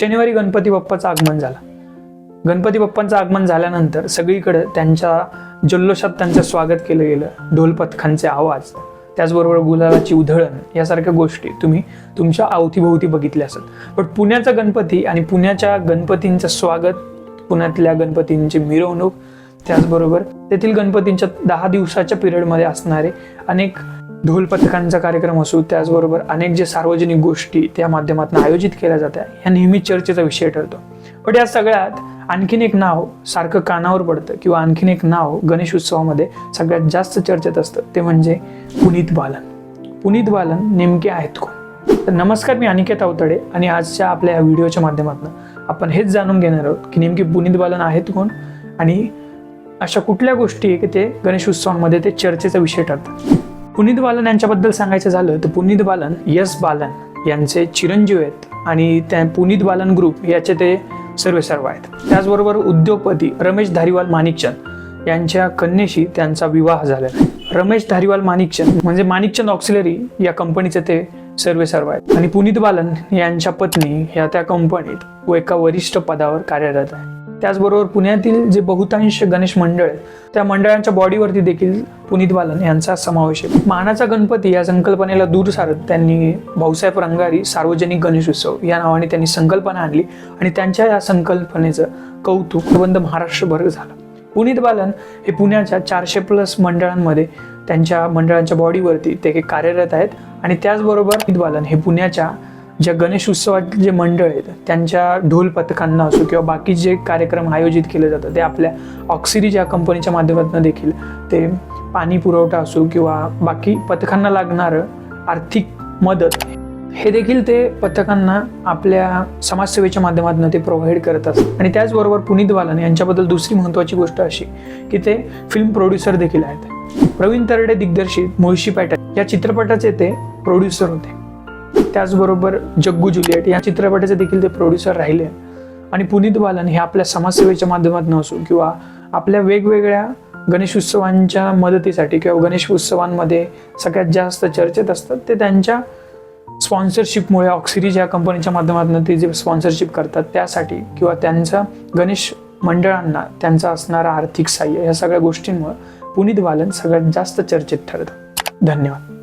शनिवारी गणपती बाप्पाचं आगमन झालं. गणपती बाप्पांचं आगमन झाल्यानंतर सगळीकडे त्यांच्या जल्लोषात त्यांचं स्वागत केलं गेलं. ढोलपथखांचे आवाज त्याचबरोबर गुलालाची उधळण यासारख्या गोष्टी तुम्ही तुमच्या अवतीभोवती बघितल्या असत. पण पुण्याचा गणपती आणि पुण्याच्या गणपतींचं स्वागत पुण्यातल्या गणपतींची मिरवणूक त्याचबरोबर तेथील गणपतींच्या दहा दिवसाच्या पिरियडमध्ये असणारे अनेक ढोल पथकांचा कार्यक्रम असो त्याचबरोबर अनेक जे सार्वजनिक गोष्टी त्या माध्यमातून आयोजित केल्या जात्या ह्या नेहमी चर्चेचा विषय ठरतो. पण या सगळ्यात आणखीन एक नाव सारखं कानावर पडतं किंवा आणखीन एक नाव गणेश उत्सवामध्ये सगळ्यात जास्त चर्चेत असतं ते म्हणजे पुनीत बालन. पुनीत बालन नेमके आहेत कोण? तर नमस्कार मी अनिकेत अवतडे आणि आजच्या आपल्या या व्हिडिओच्या माध्यमातून आपण हेच जाणून घेणार आहोत की नेमकी पुनीत बालन आहेत कोण आणि अशा कुठल्या गोष्टी आहे की ते गणेश उत्सवांमध्ये ते चर्चेचा विषय ठरतात? पुनीत बालन यांच्याबद्दल सांगायचं झालं तर पुनीत बालन यस बालन यांचे चिरंजीव आहेत आणि त्या पुनीत बालन ग्रुप याचे ते सर्वे सर्व आहेत. त्याचबरोबर उद्योगपती रमेश धारीवाल माणिकचंद यांच्या कन्येशी त्यांचा विवाह झालेला आहे रमेश धारीवाल माणिकचंद म्हणजे माणिकचंद ऑक्सिलरी या कंपनीचे ते सर्वे सर्व आहेत. आणि पुनीत बालन यांच्या पत्नी ह्या त्या कंपनीत व एका वरिष्ठ पदावर कार्यरत आहे. त्याचबरोबर पुण्यातील जे बहुतांश गणेश मंडळ आहेत त्या मंडळांच्या बॉडीवरती देखील पुनीत बालन यांचा समावेश आहे. मानाचा गणपती या संकल्पनेला दूर सारत त्यांनी भाऊसाहेब रंगारी सार्वजनिक गणेश उत्सव या नावाने त्यांनी संकल्पना आणली आणि त्यांच्या या संकल्पनेचं कौतुक बंद महाराष्ट्रभर झालं. पुनीत बालन हे पुण्याच्या चारशे प्लस मंडळांमध्ये त्यांच्या मंडळांच्या बॉडीवरती ते कार्यरत आहेत आणि त्याचबरोबर पुनीत बालन हे पुण्याच्या ज्या गणेश उत्सवातले जे मंडळ आहेत त्यांच्या ढोल पथकांना असो किंवा बाकी जे कार्यक्रम आयोजित केले जातात ते आपल्या ऑक्सिरीज या कंपनीच्या माध्यमातून देखील ते पाणी पुरवठा असो किंवा बाकी पथकांना लागणारं आर्थिक मदत हे देखील ते पथकांना आपल्या समाजसेवेच्या माध्यमातून ते प्रोव्हाइड करत असतात. आणि त्याचबरोबर पुनीत बालन यांच्याबद्दल दुसरी महत्त्वाची गोष्ट अशी की ते फिल्म प्रोड्युसर देखील आहेत. प्रवीण तरडे दिग्दर्शित मुळशी पॅटर्न या चित्रपटाचे ते प्रोड्युसर होते. त्याचबरोबर जग्गू जुलियट या चित्रपटाचे देखील ते प्रोड्युसर राहिले. आणि पुनीत बालन हे आपल्या समाजसेवेच्या माध्यमातून असो किंवा आपल्या वेगवेगळ्या गणेश उत्सवांच्या मदतीसाठी किंवा गणेश उत्सवांमध्ये सगळ्यात जास्त चर्चेत असतात ते त्यांच्या स्पॉन्सरशिपमुळे ऑक्सिरीज या कंपनीच्या माध्यमातून ते जे स्पॉन्सरशिप करतात त्यासाठी किंवा त्यांचा गणेश मंडळांना त्यांचा असणारा आर्थिक सहाय्य या सगळ्या गोष्टींमुळे पुनीत बालन सगळ्यात जास्त चर्चेत ठरतं धन्यवाद.